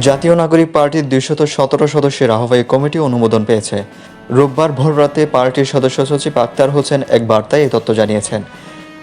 জাতীয় নাগরিক পার্টির দুইশত সতেরো সদস্যের আহ্বায়ক কমিটি অনুমোদন পেয়েছে। রোববার ভোররাতে পার্টির সদস্য সচিব আক্তার হোসেন এক বার্তায় এই তথ্য জানিয়েছেন।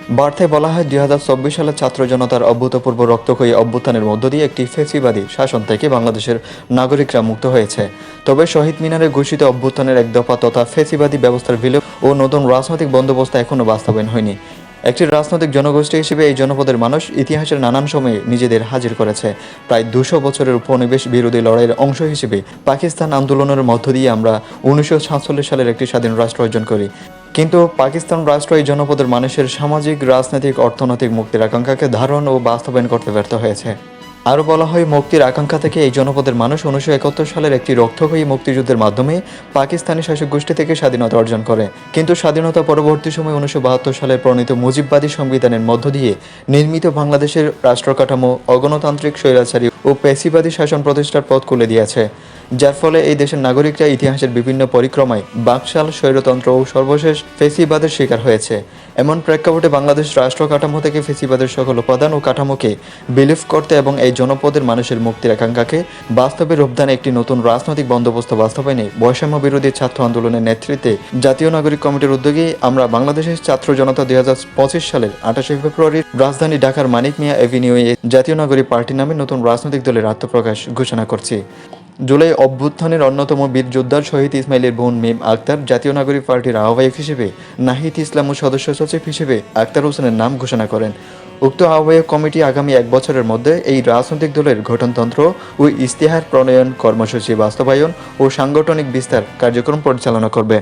বার্তায় বলা হয়, দুই হাজার চব্বিশ সালে ছাত্র জনতার অভূতপূর্ব রক্তক্ষয়ী অভ্যুত্থানের মধ্য দিয়ে একটি ফেসিবাদী শাসন থেকে বাংলাদেশের নাগরিকরা মুক্ত হয়েছে। তবে শহীদ মিনারে ঘোষিত অভ্যুত্থানের এক দফা তথা ফেসিবাদী ব্যবস্থার বিলোপ ও নতুন রাজনৈতিক বন্দোবস্ত এখনও বাস্তবায়ন হয়নি। একটি রাজনৈতিক জনগোষ্ঠী হিসেবে এই জনপদের মানুষ ইতিহাসের নানান সময়ে নিজেদের হাজির করেছে। প্রায় দুশো বছরের উপনিবেশ বিরোধী লড়াইয়ের অংশ হিসেবে পাকিস্তান আন্দোলনের মধ্য দিয়ে আমরা উনিশশো সাতচল্লিশ সালের একটি স্বাধীন রাষ্ট্র অর্জন করি। কিন্তু পাকিস্তান রাষ্ট্র এই জনপদের মানুষের সামাজিক, রাজনৈতিক, অর্থনৈতিক মুক্তির আকাঙ্ক্ষাকে ধারণ ও বাস্তবায়ন করতে ব্যর্থ হয়েছে। আরও বলা হয়, মুক্তির আকাঙ্ক্ষা থেকে এই জনপদের মানুষ উনিশশো একাত্তর সালের একটি রক্তক্ষয়ী মুক্তিযুদ্ধের মাধ্যমে পাকিস্তানি শাসক গোষ্ঠী থেকে স্বাধীনতা অর্জন করে। কিন্তু স্বাধীনতা পরবর্তী সময় উনিশশো বাহাত্তর সালে প্রণীত মুজিববাদী সংবিধানের মধ্য দিয়ে নির্মিত বাংলাদেশের রাষ্ট্রকাঠামো, অগণতান্ত্রিক স্বৈরাচারী ও পেশিবাদী শাসন প্রতিষ্ঠার পথ খুলে দিয়েছে। যার ফলে এই দেশের নাগরিকরা ইতিহাসের বিভিন্ন পরিক্রমায় বাকশাল, স্বৈরতন্ত্র ও সর্বশেষ ফেসিবাদের শিকার হয়েছে। এমন প্রেক্ষাপটে বাংলাদেশ রাষ্ট্র কাঠামো থেকে ফেসিবাদের সকল উপাদান ও কাঠামোকে বিলিভ করতে এবং এই জনপদের মানুষের মুক্তির আকাঙ্ক্ষাকে বাস্তবে রূপদানে একটি নতুন রাজনৈতিক বন্দোবস্ত বাস্তবায়নে বৈষম্য বিরোধী ছাত্র আন্দোলনের নেতৃত্বে জাতীয় নাগরিক কমিটির উদ্যোগে আমরা বাংলাদেশের ছাত্র জনতা দুই হাজার পঁচিশ সালের আঠাশে ফেব্রুয়ারি রাজধানী ঢাকার মানিক মিয়া এভিনিউয়ে জাতীয় নাগরিক পার্টি নামে নতুন রাজনৈতিক দলের আত্মপ্রকাশ ঘোষণা করছি। জুলাই অভ্যুত্থানের অন্যতম বীর যোদ্ধার শহীদ ইসমাইলের বোন মেম আক্তার, জাতীয় নাগরিক পার্টির আহ্বায়ক হিসেবে নাহিদ ইসলাম ও সদস্য সচিব হিসেবে আক্তার হোসেনের নাম ঘোষণা করেন। উক্ত আহ্বায়ক কমিটি আগামী এক বছরের মধ্যে এই রাজনৈতিক দলের গঠনতন্ত্র ও ইস্তেহার প্রণয়ন, কর্মসূচি বাস্তবায়ন ও সাংগঠনিক বিস্তার কার্যক্রম পরিচালনা করবে।